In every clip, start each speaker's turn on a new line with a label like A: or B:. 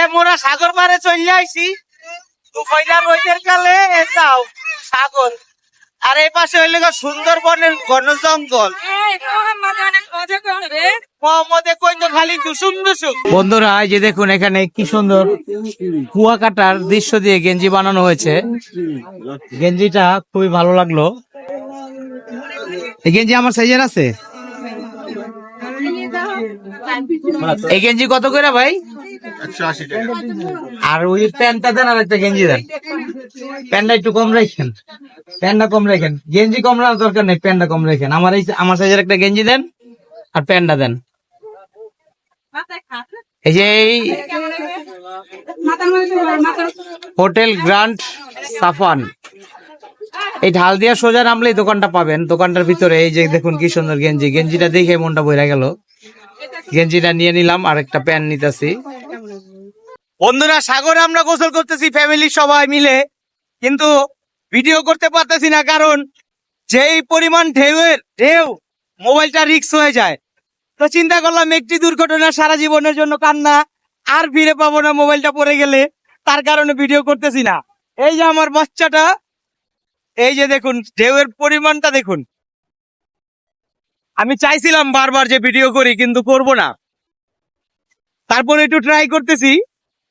A: এ মোরা সাগর পারে চলে আইছি। তুফাইলা রোদের কালে এ যাও সাগর। আর এই পাশে হইলে গো সুন্দরবনের ঘন জঙ্গল। মোহাম্মদে কইতো খালি দুসুম দুসুম বন্ধুরা এই যে দেখুন এখানে কি সুন্দর কুয়াকাটার দৃশ্য দিয়ে গেঞ্জি বানানো হয়েছে। গেঞ্জিটা খুবই ভালো লাগল। এই গেঞ্জি আমার সাইজের আছে? এই গেঞ্জি কত করে ভাই? আর ওই প্যান্টটা দেন আর একটা গেঞ্জি দেন। প্যান্টটা একটু কম রাখেন। প্যান্টটা কম রাখেন। গেঞ্জি কম রাখার দরকার নেই, প্যান্টটা কম রাখেন। আমার এই আমার সাইজের একটা গেঞ্জি দেন আর প্যান্টটা দেন। এই যে এই হোটেল গ্র্যান্ড সাফান। এই ঢাল দিয়া সোজা নামলেই দোকানটা পাবেন। দোকানটার ভিতরে এই যে দেখুন কি সুন্দর গেঞ্জি। গেঞ্জিটা দেখে মনটা বইরা গেল। গেঞ্জিটা নিয়ে নিলাম আর একটা প্যান্ট নিতেছি। বন্ধুরা, সাগরে আমরা গোসল করতেছি ফ্যামিলির সবাই মিলে। কিন্তু ভিডিও করতে পারতেছি না, কারণ যেই পরিমাণ ঢেউয়ের, ঢেউ, মোবাইলটা রিক্স হয়ে যায়। তো চিন্তা করলাম, একটি দুর্ঘটনা সারা জীবনের জন্য কান্না, আর ফিরে পাবো না মোবাইলটা পড়ে গেলে, তার কারণে ভিডিও করতেছি না। এই যে আমার বাচ্চাটা, এই যে দেখুন, ঢেউয়ের পরিমাণটা দেখুন। আমি চাইছিলাম বারবার যে ভিডিও করি, কিন্তু করব না। তারপরে একটু ট্রাই করতেছি।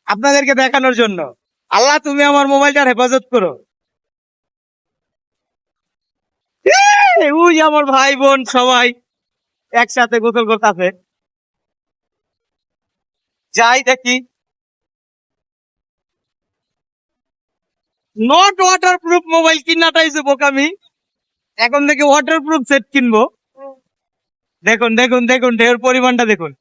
A: আপনাদেরকে দেখানোর জন্য। আল্লাহ, তুমি আমার মোবাইলটার হেফাজত করো। আমার ভাই বোন সবাই একসাথে গোসল করতেছে। যাই দেখি। নট ওয়াটার প্রুফ মোবাইল কিনাটাই বোকামি এখন থেকে ওয়াটার প্রুফ সেট কিনবো। দেখুন দেখুন দেখুন, ঢেউর পরিমাণটা দেখুন।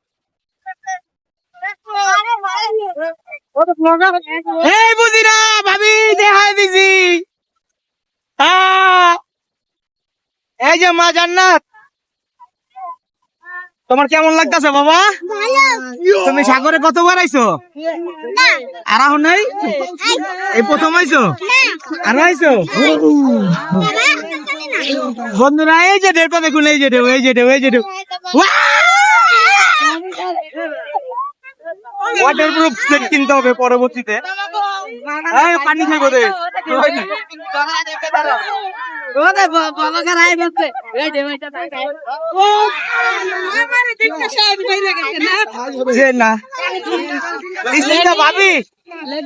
A: এই বুঝি না, ভাবি দিছি। এই যে মা জান্নাত। তোমার কেমন লাগতেছে বাবা? তুমি সাগরে কতবার আইছো? আর নাই? এই প্রথম আইছো? আর আইছো? বন্ধুরা, এই যে ঢেউটা দেখুন, এই যে ঢেউ, এই যে ঢেউ, এই যে ঢেউ। ওয়াটার প্রুফ সেট কিনতে হবে পরবর্তীতে। এই, পানি খাইবো দে না। ভাবি।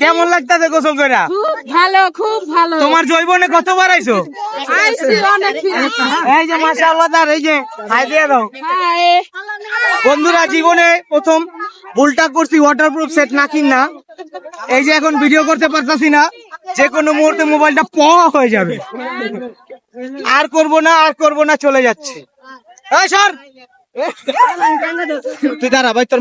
A: কেমন লাগতাছে গোসল কইরা?
B: ভালো খুব ভালো।
A: তোমার জৈবনে কতবার আইছো?
B: আইসি অনেক
A: এই যে মাশাআল্লাহ তার এই যে হাই দিয়ে দাও। বন্ধুরা জীবনে প্রথম ভুলটা করছি ওয়াটারপ্রুফ সেট না কিনা। এই যে এখন ভিডিও করতে পারতাছি না যে কোনো মুহূর্তে মোবাইলটা প হয়ে যাবে। আর করব না আর করব না চলে যাচ্ছে। এই সর! তুই দাঁড়া ভাই তোর